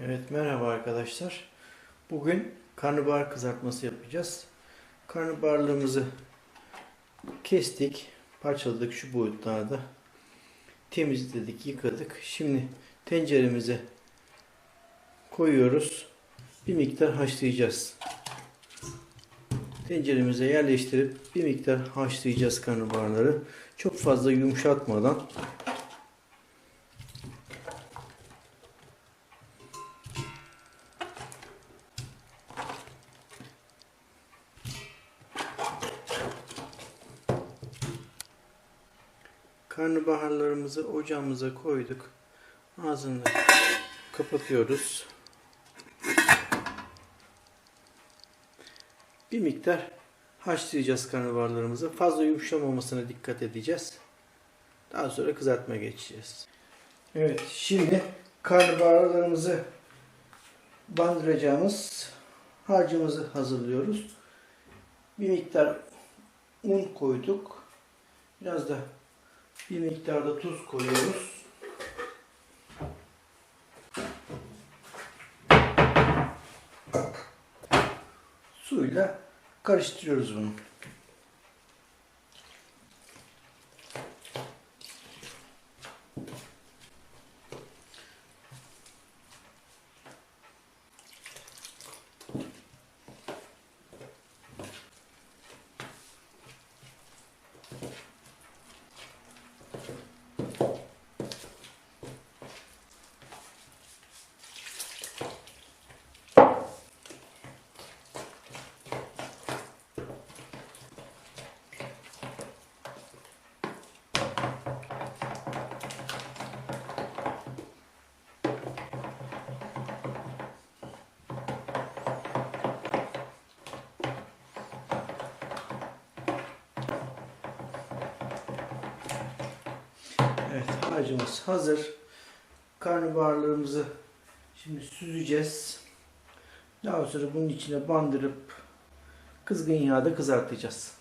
Evet merhaba arkadaşlar. Bugün karnabahar kızartması yapacağız. Karnabaharlarımızı kestik, parçaladık şu boyutlarda. Temizledik, yıkadık. Şimdi tenceremize koyuyoruz. Bir miktar haşlayacağız. Tenceremize yerleştirip bir miktar haşlayacağız karnabaharları. Çok fazla yumuşatmadan Karnabaharlarımızı ocağımıza koyduk. Ağzını kapatıyoruz. Bir miktar haşlayacağız karnabaharlarımızı. Fazla yumuşamamasına dikkat edeceğiz. Daha sonra kızartmaya geçeceğiz. Evet, şimdi karnabaharlarımızı bandıracağımız harcımızı hazırlıyoruz. Bir miktar un koyduk. Biraz da bir miktar da tuz koyuyoruz. Suyla karıştırıyoruz bunu. Evet harcımız hazır. Karnabaharlarımızı şimdi süzeceğiz. Daha sonra bunun içine bandırıp kızgın yağda kızartacağız.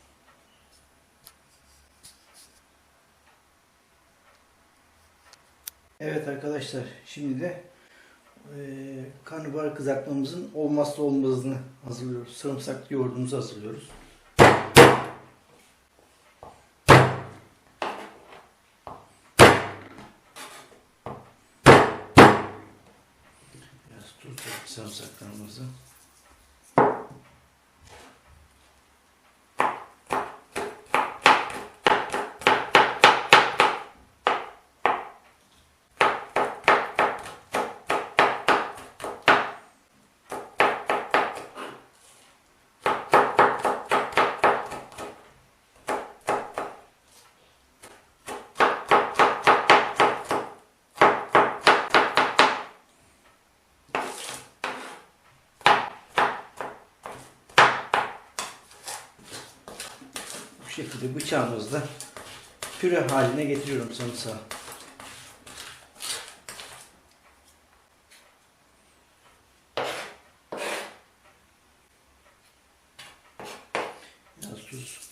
Evet arkadaşlar şimdi de eee karnabahar kızartmamızın olmazsa olmazını hazırlıyoruz. Sarımsaklı yoğurdumuzu hazırlıyoruz. Biraz tuz dök sarımsaklarımızı. Şekilde bıçağımızla püre haline getiriyorum sarımsağı. Biraz tuz.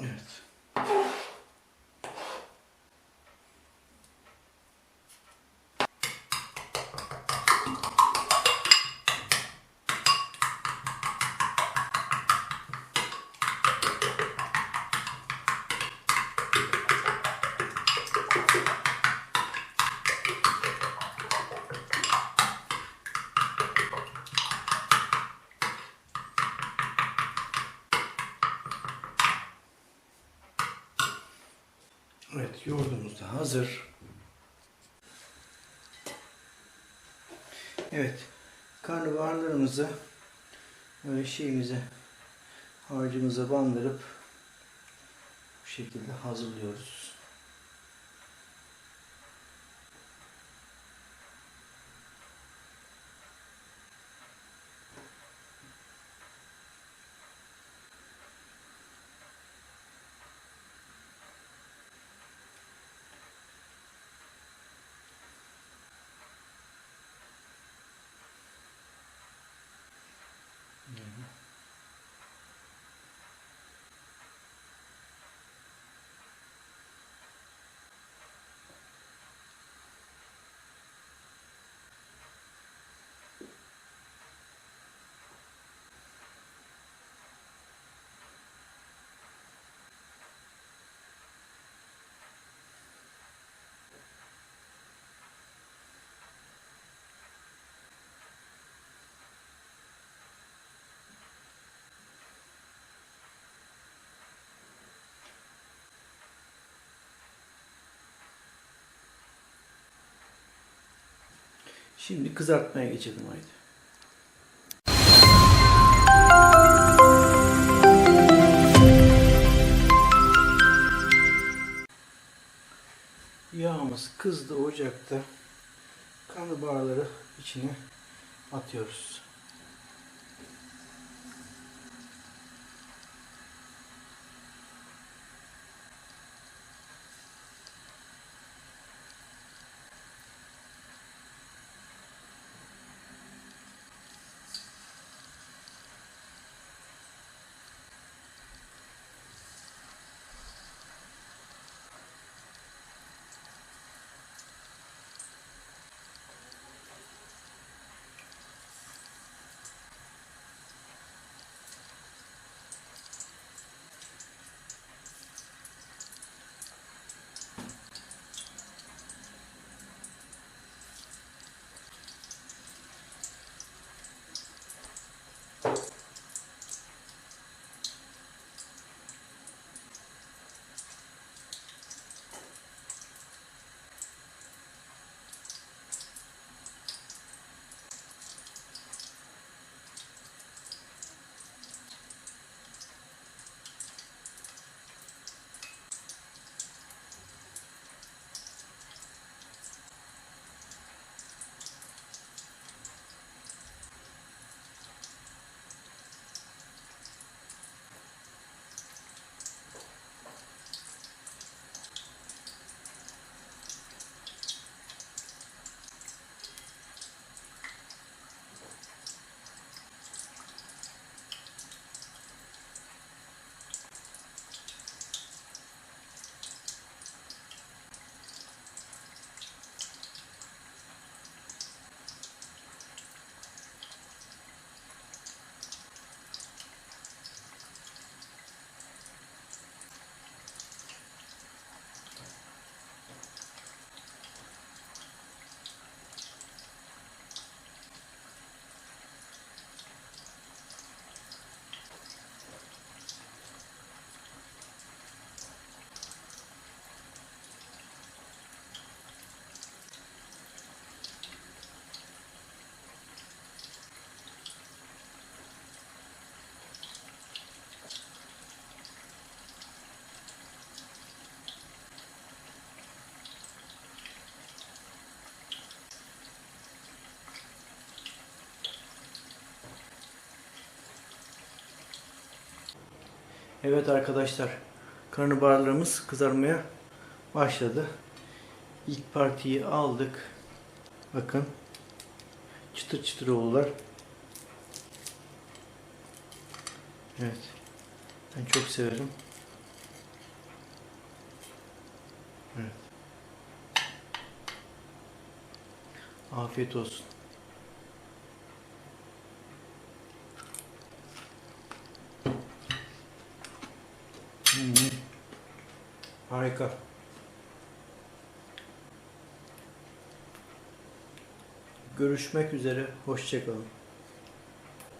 Evet. Evet, yoğurdumuz da hazır. Evet, karnabaharlarımızı böyle şeyimize, harcımıza bandırıp bu şekilde hazırlıyoruz. Şimdi kızartmaya geçelim haydi. Yağımız kızdı ocakta. Karnabaharları içine atıyoruz. Evet arkadaşlar, karnabaharlarımız kızarmaya başladı. İlk partiyi aldık. Bakın. Çıtır çıtır oldular. Evet. Ben çok severim. Evet. Afiyet olsun. Harika. Görüşmek üzere. Hoşçakalın.